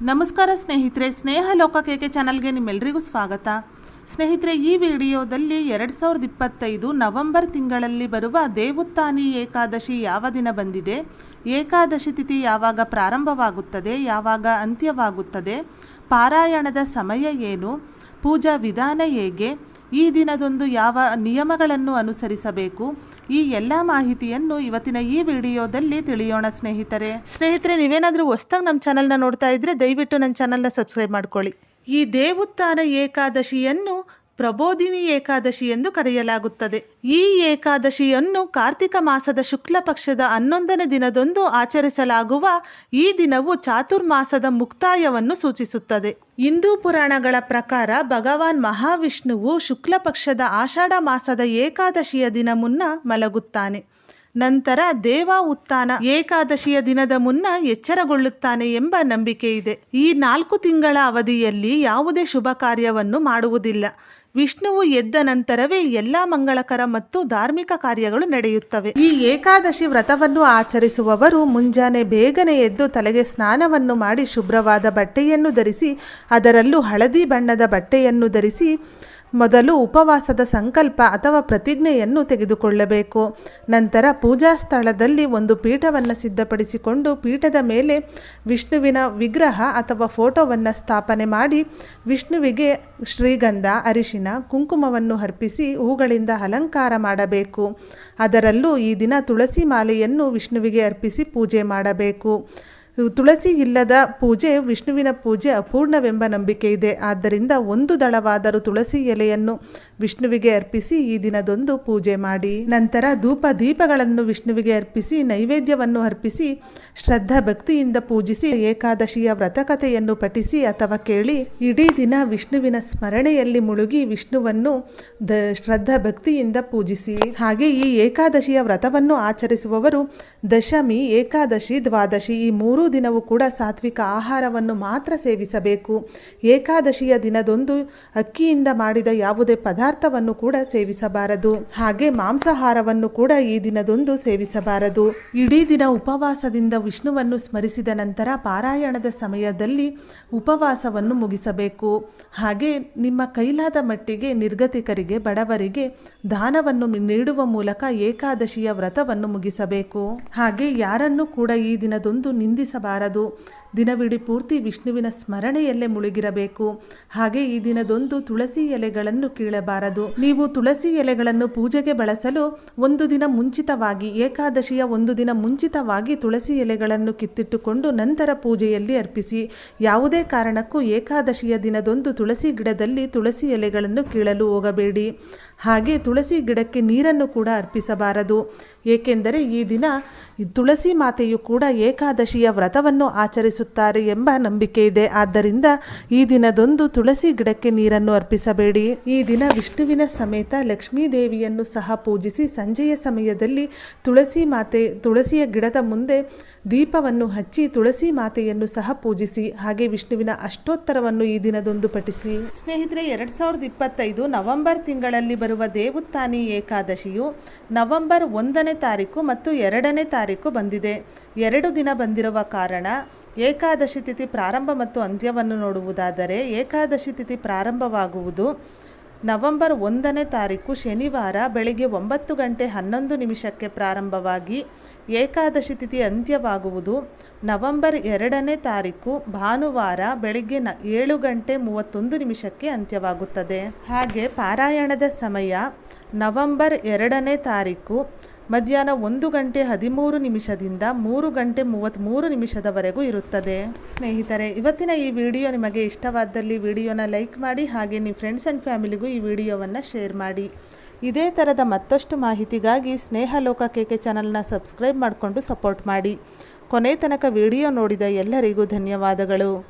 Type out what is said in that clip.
ನಮಸ್ಕಾರ ಸ್ನೇಹಿತರೆ, ಸ್ನೇಹ ಲೋಕ ಕೇಕೆ ಚಾನಲ್ಗೆ ನಿಮ್ಮೆಲ್ಲರಿಗೂ ಸ್ವಾಗತ. ಸ್ನೇಹಿತರೆ, ಈ ವಿಡಿಯೋದಲ್ಲಿ ಎರಡು ಸಾವಿರದ ಇಪ್ಪತ್ತೈದು ನವೆಂಬರ್ ತಿಂಗಳಲ್ಲಿ ಬರುವ ದೇವುತ್ತಾನಿ ಏಕಾದಶಿ ಯಾವ ದಿನ ಬಂದಿದೆ, ಏಕಾದಶಿ ತಿಥಿ ಯಾವಾಗ ಪ್ರಾರಂಭವಾಗುತ್ತದೆ, ಯಾವಾಗ ಅಂತ್ಯವಾಗುತ್ತದೆ, ಪಾರಾಯಣದ ಸಮಯ ಏನು, ಪೂಜಾ ವಿಧಾನ ಹೇಗೆ, ಈ ದಿನದೊಂದು ಯಾವ ನಿಯಮಗಳನ್ನು ಅನುಸರಿಸಬೇಕು ಈ ಎಲ್ಲ ಮಾಹಿತಿಯನ್ನು ಇವತ್ತಿನ ಈ ವಿಡಿಯೋದಲ್ಲಿ ತಿಳಿಯೋಣ ಸ್ನೇಹಿತರೆ. ಸ್ನೇಹಿತರೆ, ನೀವೇನಾದರೂ ಹೊಸ್ದಾಗಿ ನಮ್ಮ ಚಾನಲ್ನ ನೋಡ್ತಾ ಇದ್ರೆ ದಯವಿಟ್ಟು ನನ್ನ ಚಾನಲ್ನ ಸಬ್ಸ್ಕ್ರೈಬ್ ಮಾಡ್ಕೊಳ್ಳಿ. ಈ ದೇವುತ್ಥಾನ ಏಕಾದಶಿಯನ್ನು ಪ್ರಬೋಧಿನಿ ಏಕಾದಶಿ ಎಂದು ಕರೆಯಲಾಗುತ್ತದೆ. ಈ ಏಕಾದಶಿಯನ್ನು ಕಾರ್ತಿಕ ಮಾಸದ ಶುಕ್ಲ ಪಕ್ಷದ ಹನ್ನೊಂದನೇ ದಿನದಂದು ಆಚರಿಸಲಾಗುವ ಈ ದಿನವು ಚಾತುರ್ಮಾಸದ ಮುಕ್ತಾಯವನ್ನು ಸೂಚಿಸುತ್ತದೆ. ಹಿಂದೂ ಪುರಾಣಗಳ ಪ್ರಕಾರ ಭಗವಾನ್ ಮಹಾವಿಷ್ಣುವು ಶುಕ್ಲ ಪಕ್ಷದ ಆಷಾಢ ಮಾಸದ ಏಕಾದಶಿಯ ದಿನ ಮುನ್ನ ಮಲಗುತ್ತಾನೆ. ನಂತರ ದೇವ ಉತ್ಥಾನ ಏಕಾದಶಿಯ ದಿನದ ಮುನ್ನ ಎಚ್ಚರಗೊಳ್ಳುತ್ತಾನೆ ಎಂಬ ನಂಬಿಕೆ ಇದೆ ಈ ನಾಲ್ಕು ತಿಂಗಳ ಅವಧಿಯಲ್ಲಿ ಯಾವುದೇ ಶುಭ ಕಾರ್ಯವನ್ನು ಮಾಡುವುದಿಲ್ಲ. ವಿಷ್ಣುವು ಎದ್ದ ನಂತರವೇ ಎಲ್ಲ ಮಂಗಳಕರ ಮತ್ತು ಧಾರ್ಮಿಕ ಕಾರ್ಯಗಳು ನಡೆಯುತ್ತವೆ. ಈ ಏಕಾದಶಿ ವ್ರತವನ್ನು ಆಚರಿಸುವವರು ಮುಂಜಾನೆ ಬೇಗನೆ ಎದ್ದು ತಲೆಗೆ ಸ್ನಾನವನ್ನು ಮಾಡಿ ಶುಭ್ರವಾದ ಬಟ್ಟೆಯನ್ನು ಧರಿಸಿ, ಅದರಲ್ಲೂ ಹಳದಿ ಬಣ್ಣದ ಬಟ್ಟೆಯನ್ನು ಧರಿಸಿ ಮೊದಲು ಉಪವಾಸದ ಸಂಕಲ್ಪ ಅಥವಾ ಪ್ರತಿಜ್ಞೆಯನ್ನು ತೆಗೆದುಕೊಳ್ಳಬೇಕು. ನಂತರ ಪೂಜಾ ಸ್ಥಳದಲ್ಲಿ ಒಂದು ಪೀಠವನ್ನು ಸಿದ್ಧಪಡಿಸಿಕೊಂಡು ಪೀಠದ ಮೇಲೆ ವಿಷ್ಣುವಿನ ವಿಗ್ರಹ ಅಥವಾ ಫೋಟೋವನ್ನು ಸ್ಥಾಪನೆ ಮಾಡಿ ವಿಷ್ಣುವಿಗೆ ಶ್ರೀಗಂಧ, ಅರಿಶಿನ, ಕುಂಕುಮವನ್ನು ಅರ್ಪಿಸಿ ಹೂಗಳಿಂದ ಅಲಂಕಾರ ಮಾಡಬೇಕು. ಅದರಲ್ಲೂ ಈ ದಿನ ತುಳಸಿ ಮಾಲೆಯನ್ನು ವಿಷ್ಣುವಿಗೆ ಅರ್ಪಿಸಿ ಪೂಜೆ ಮಾಡಬೇಕು. ತುಳಸಿ ಇಲ್ಲದ ಪೂಜೆ, ವಿಷ್ಣುವಿನ ಪೂಜೆ ಅಪೂರ್ಣವೆಂಬ ನಂಬಿಕೆ ಇದೆ. ಆದ್ದರಿಂದ ಒಂದು ದಳವಾದರೂ ತುಳಸಿ ಎಲೆಯನ್ನು ವಿಷ್ಣುವಿಗೆ ಅರ್ಪಿಸಿ ಈ ದಿನದೊಂದು ಪೂಜೆ ಮಾಡಿ. ನಂತರ ಧೂಪ ದೀಪಗಳನ್ನು ವಿಷ್ಣುವಿಗೆ ಅರ್ಪಿಸಿ, ನೈವೇದ್ಯವನ್ನು ಅರ್ಪಿಸಿ, ಶ್ರದ್ಧಾ ಭಕ್ತಿಯಿಂದ ಪೂಜಿಸಿ, ಏಕಾದಶಿಯ ವ್ರತಕಥೆಯನ್ನು ಪಠಿಸಿ ಅಥವಾ ಕೇಳಿ, ಇಡೀ ದಿನ ವಿಷ್ಣುವಿನ ಸ್ಮರಣೆಯಲ್ಲಿ ಮುಳುಗಿ ವಿಷ್ಣುವನ್ನು ದ ಶ್ರದ್ಧಾ ಭಕ್ತಿಯಿಂದ ಪೂಜಿಸಿ. ಹಾಗೆ ಈ ಏಕಾದಶಿಯ ವ್ರತವನ್ನು ಆಚರಿಸುವವರು ದಶಮಿ, ಏಕಾದಶಿ, ದ್ವಾದಶಿ ಈ ಮೂರೂ ದಿನವೂ ಕೂಡ ಸಾತ್ವಿಕ ಆಹಾರವನ್ನು ಮಾತ್ರ ಸೇವಿಸಬೇಕು. ಏಕಾದಶಿಯ ದಿನದೊಂದು ಅಕ್ಕಿಯಿಂದ ಮಾಡಿದ ಯಾವುದೇ ಪದಾರ್ಥವನ್ನು ಕೂಡ ಸೇವಿಸಬಾರದು. ಹಾಗೆ ಮಾಂಸಾಹಾರವನ್ನು ಕೂಡ ಈ ದಿನದೊಂದು ಸೇವಿಸಬಾರದು. ಇಡೀ ದಿನ ಉಪವಾಸದಿಂದ ವಿಷ್ಣುವನ್ನು ಸ್ಮರಿಸಿದ ನಂತರ ಪಾರಾಯಣದ ಸಮಯದಲ್ಲಿ ಉಪವಾಸವನ್ನು ಮುಗಿಸಬೇಕು. ಹಾಗೆ ನಿಮ್ಮ ಕೈಲಾದ ಮಟ್ಟಿಗೆ ನಿರ್ಗತಿಕರಿಗೆ, ಬಡವರಿಗೆ ದಾನವನ್ನು ನೀಡುವ ಮೂಲಕ ಏಕಾದಶಿಯ ವ್ರತವನ್ನು ಮುಗಿಸಬೇಕು. ಹಾಗೆ ಯಾರನ್ನು ಕೂಡ ಈ ದಿನದೊಂದು ನಿಂದಿಸಬಾರದು ದಿನವಿಡೀ ಪೂರ್ತಿ ವಿಷ್ಣುವಿನ ಸ್ಮರಣೆಯಲ್ಲೇ ಮುಳುಗಿರಬೇಕು. ಹಾಗೆ ಈ ದಿನದೊಂದು ತುಳಸಿ ಎಲೆಗಳನ್ನು ಕೀಳಬಾರದು. ನೀವು ತುಳಸಿ ಎಲೆಗಳನ್ನು ಪೂಜೆಗೆ ಬಳಸಲು ಒಂದು ದಿನ ಮುಂಚಿತವಾಗಿ, ಏಕಾದಶಿಯ ಒಂದು ದಿನ ಮುಂಚಿತವಾಗಿ ತುಳಸಿ ಎಲೆಗಳನ್ನು ಕಿತ್ತಿಟ್ಟುಕೊಂಡು ನಂತರ ಪೂಜೆಯಲ್ಲಿ ಅರ್ಪಿಸಿ. ಯಾವುದೇ ಕಾರಣಕ್ಕೂ ಏಕಾದಶಿಯ ದಿನದೊಂದು ತುಳಸಿ ಗಿಡದಲ್ಲಿ ತುಳಸಿ ಎಲೆಗಳನ್ನು ಕೀಳಲು ಹೋಗಬೇಡಿ. ಹಾಗೆ ತುಳಸಿ ಗಿಡಕ್ಕೆ ನೀರನ್ನು ಕೂಡ ಅರ್ಪಿಸಬಾರದು. ಏಕೆಂದರೆ ಈ ದಿನ ತುಳಸಿ ಮಾತೆಯು ಕೂಡ ಏಕಾದಶಿಯ ವ್ರತವನ್ನು ಆಚರಿಸುತ್ತಾರೆ ಎಂಬ ನಂಬಿಕೆ ಇದೆ. ಆದ್ದರಿಂದ ಈ ದಿನದೊಂದು ತುಳಸಿ ಗಿಡಕ್ಕೆ ನೀರನ್ನು ಅರ್ಪಿಸಬೇಡಿ. ಈ ದಿನ ವಿಷ್ಣುವಿನ ಸಮೇತ ಲಕ್ಷ್ಮೀ ದೇವಿಯನ್ನು ಸಹ ಪೂಜಿಸಿ ಸಂಜೆಯ ಸಮಯದಲ್ಲಿ ತುಳಸಿ ಮಾತೆ, ತುಳಸಿಯ ಗಿಡದ ಮುಂದೆ ದೀಪವನ್ನು ಹಚ್ಚಿ ತುಳಸಿ ಮಾತೆಯನ್ನು ಸಹ ಪೂಜಿಸಿ. ಹಾಗೆ ವಿಷ್ಣುವಿನ ಅಷ್ಟೋತ್ತರವನ್ನು ಈ ದಿನದೊಂದು ಪಠಿಸಿ. ಸ್ನೇಹಿತರೆ, ಎರಡು ಸಾವಿರದ ಇಪ್ಪತ್ತೈದು ನವೆಂಬರ್ ತಿಂಗಳಲ್ಲಿ ಬರುವ ದೇವುತ್ತಾನಿ ಏಕಾದಶಿಯು ನವೆಂಬರ್ ಒಂದನೇ ತಾರೀಕು ಮತ್ತು ಎರಡನೇ ತಾರೀಕು ಬಂದಿದೆ. ಎರಡು ದಿನ ಬಂದಿರುವ ಕಾರಣ ಏಕಾದಶಿ ತಿಥಿ ಪ್ರಾರಂಭ ಮತ್ತು ಅಂತ್ಯವನ್ನು ನೋಡುವುದಾದರೆ ಏಕಾದಶಿ ತಿಥಿ ಪ್ರಾರಂಭವಾಗುವುದು ನವೆಂಬರ್ ಒಂದನೇ ತಾರೀಕು ಶನಿವಾರ ಬೆಳಿಗ್ಗೆ ಒಂಬತ್ತು ಗಂಟೆ ಹನ್ನೊಂದು ನಿಮಿಷಕ್ಕೆ ಪ್ರಾರಂಭವಾಗಿ ಏಕಾದಶಿ ತಿಥಿ ಅಂತ್ಯವಾಗುವುದು ನವೆಂಬರ್ ಎರಡನೇ ತಾರೀಕು ಭಾನುವಾರ ಬೆಳಿಗ್ಗೆ ನ ಏಳು ಗಂಟೆ ಮೂವತ್ತೊಂದು ನಿಮಿಷಕ್ಕೆ ಅಂತ್ಯವಾಗುತ್ತದೆ. ಹಾಗೆ ಪಾರಾಯಣದ ಸಮಯ ನವೆಂಬರ್ ಎರಡನೇ ತಾರೀಕು ಮಧ್ಯಾಹ್ನ ಒಂದು ಗಂಟೆ ಹದಿಮೂರು ನಿಮಿಷದಿಂದ ಮೂರು ಗಂಟೆ ಮೂವತ್ತ್ಮೂರು ನಿಮಿಷದವರೆಗೂ ಇರುತ್ತದೆ. ಸ್ನೇಹಿತರೆ, ಇವತ್ತಿನ ಈ ವಿಡಿಯೋ ನಿಮಗೆ ಇಷ್ಟವಾದಲ್ಲಿ ವಿಡಿಯೋನ ಲೈಕ್ ಮಾಡಿ ಹಾಗೆ ನಿಮ್ಮ ಫ್ರೆಂಡ್ಸ್ ಆ್ಯಂಡ್ ಫ್ಯಾಮಿಲಿಗೂ ಈ ವಿಡಿಯೋವನ್ನು ಶೇರ್ ಮಾಡಿ. ಇದೇ ಥರದ ಮತ್ತಷ್ಟು ಮಾಹಿತಿಗಾಗಿ ಸ್ನೇಹ ಲೋಕ ಕೇಕೆ ಚಾನಲ್ನ ಸಬ್ಸ್ಕ್ರೈಬ್ ಮಾಡಿಕೊಂಡು ಸಪೋರ್ಟ್ ಮಾಡಿ. ಕೊನೆ ತನಕ ವಿಡಿಯೋ ನೋಡಿದ ಎಲ್ಲರಿಗೂ ಧನ್ಯವಾದಗಳು.